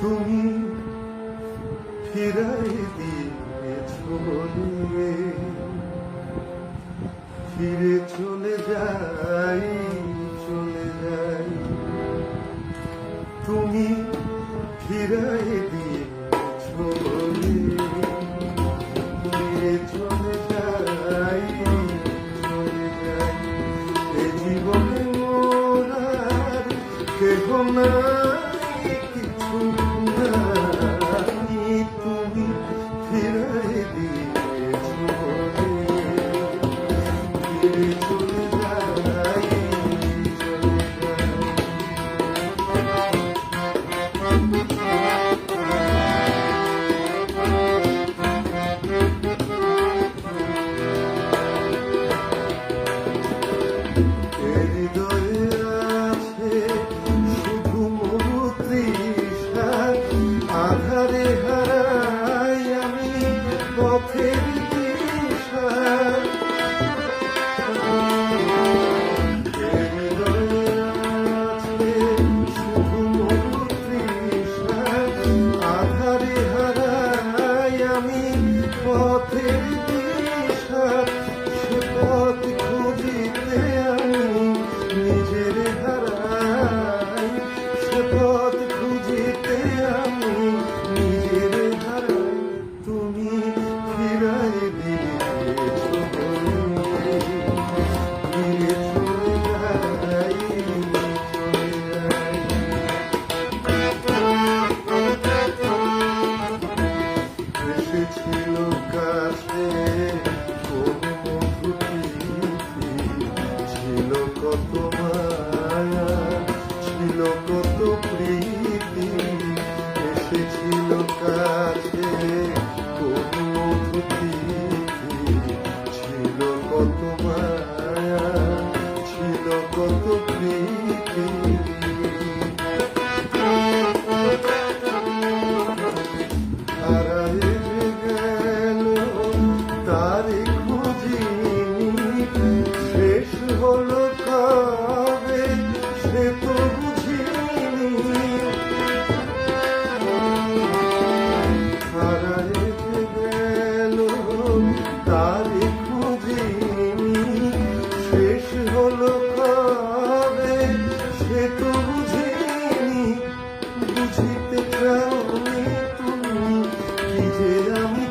তুমি ফিরাই দিয়ে চলে। ফিরে চলে যাই চলে যাই। তুমি ফিরাই দিয়ে চলে। ফিরে চলে যাই চলে যাই। এ জীবনে মোরার কেহ না Yeah.